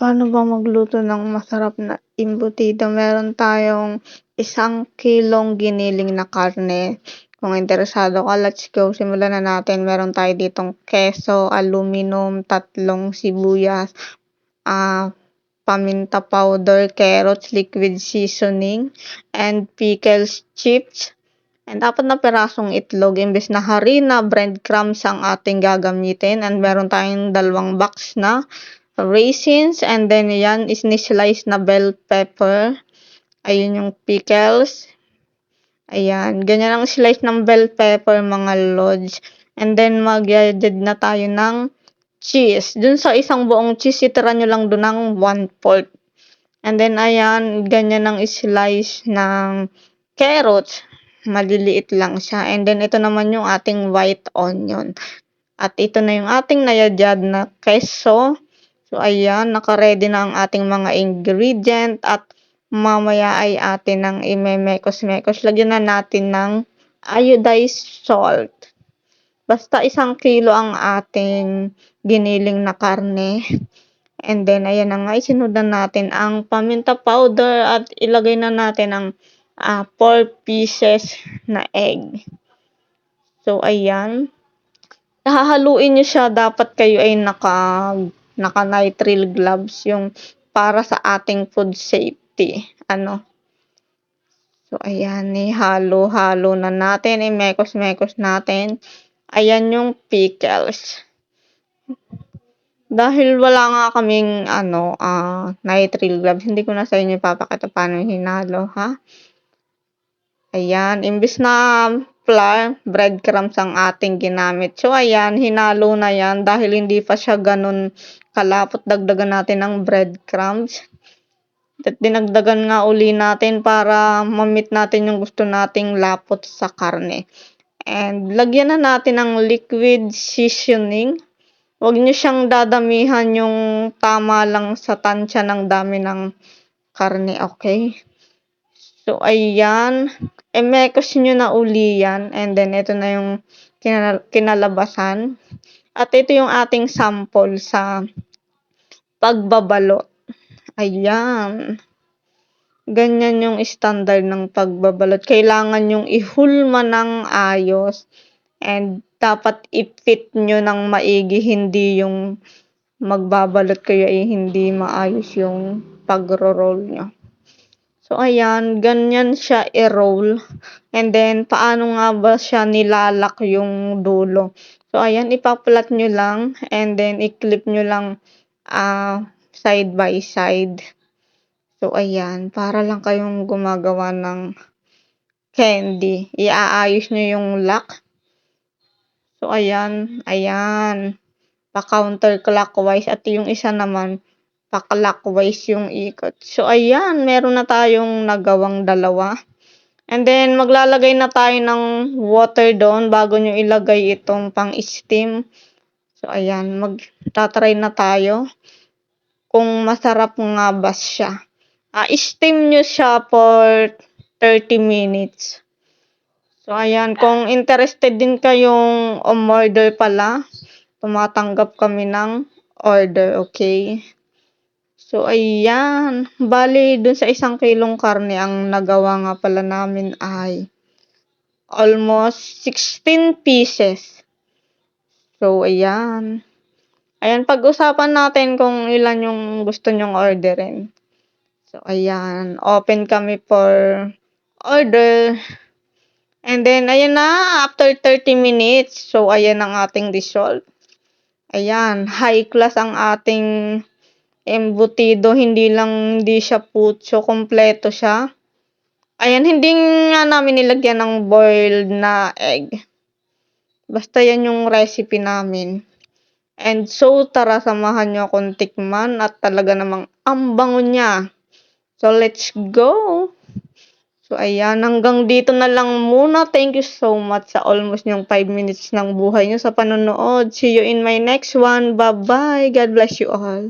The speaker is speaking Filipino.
Paano ba magluto ng masarap na embutido? Meron tayong isang kilong giniling na karne. Kung interesado ka, let's go. Simulan na natin. Meron tayo ditong keso, aluminum, tatlong sibuyas, ah, paminta powder, carrots, liquid seasoning, and pickles chips. And apat na perasong itlog, imbes na harina, breadcrumbs ang ating gagamitin. And meron tayong dalawang box na raisins. And then yan is ni-slice na bell pepper. Ayun yung pickles. Ayan, ganyan ang slice ng bell pepper mga lods. And then mag na tayo ng cheese. Dun sa isang buong cheese, itira nyo lang dun ng 1-4. And then ayan, ganyan ang slice ng carrots maliliit lang siya. And then, ito naman yung ating white onion. At ito na yung ating nayadyad na keso. So, ayan, nakaready na ang ating mga ingredient at mamaya ay atin ang imemekos-mekos. Lagyan na natin ng iodized salt. Basta isang kilo ang ating giniling na karne. And then, ayan na nga, isinudan natin ang paminta powder at ilagay na natin ang uh, ah, 4 pieces na egg. So, ayan. Hahaluin nyo siya. Dapat kayo ay naka, naka nitrile gloves yung para sa ating food safety. Ano? So, ayan. Ihalo-halo na natin. I-mekos-mekos natin. Ayan yung pickles. Dahil wala nga kaming ano, uh, nitrile gloves, hindi ko na sa inyo ipapakita paano hinalo, ha? Ayan, imbis na flour, breadcrumbs ang ating ginamit. So, ayan, hinalo na yan dahil hindi pa siya ganun kalapot. Dagdagan natin ng breadcrumbs. At dinagdagan nga uli natin para mamit natin yung gusto nating lapot sa karne. And lagyan na natin ng liquid seasoning. Huwag nyo siyang dadamihan yung tama lang sa tansya ng dami ng karne, okay? So, ayan. Emekos nyo na uli yan. And then, ito na yung kinal- kinalabasan. At ito yung ating sample sa pagbabalot. Ayan. Ganyan yung standard ng pagbabalot. Kailangan yung ihulma ng ayos. And dapat i-fit nyo ng maigi. Hindi yung magbabalot kayo ay hindi maayos yung pagro-roll nyo. So, ayan, ganyan siya i-roll. And then, paano nga ba siya nilalak yung dulo? So, ayan, ipapalat nyo lang. And then, i-clip nyo lang uh, side by side. So, ayan, para lang kayong gumagawa ng candy. Iaayos nyo yung lock. So, ayan, ayan. Pa-counterclockwise. At yung isa naman, pa-clockwise yung ikot. So, ayan, meron na tayong nagawang dalawa. And then, maglalagay na tayo ng water doon bago nyo ilagay itong pang-steam. So, ayan, magtatry na tayo kung masarap nga ba siya. Uh, steam nyo siya for 30 minutes. So, ayan, kung interested din kayong umorder pala, tumatanggap kami ng order, okay? So, ayan. Bali, dun sa isang kilong karne, ang nagawa nga pala namin ay almost 16 pieces. So, ayan. Ayan, pag-usapan natin kung ilan yung gusto nyong orderin. So, ayan. Open kami for order. And then, ayan na, after 30 minutes, so, ayan ang ating result. Ayan, high class ang ating embutido, hindi lang, hindi siya putso, kompleto siya. Ayan, hindi nga namin nilagyan ng boiled na egg. Basta yan yung recipe namin. And so, tara samahan nyo akong tikman at talaga namang ang bango niya. So, let's go! So, ayan, hanggang dito na lang muna. Thank you so much sa almost yung 5 minutes ng buhay nyo sa panonood. See you in my next one. Bye-bye. God bless you all.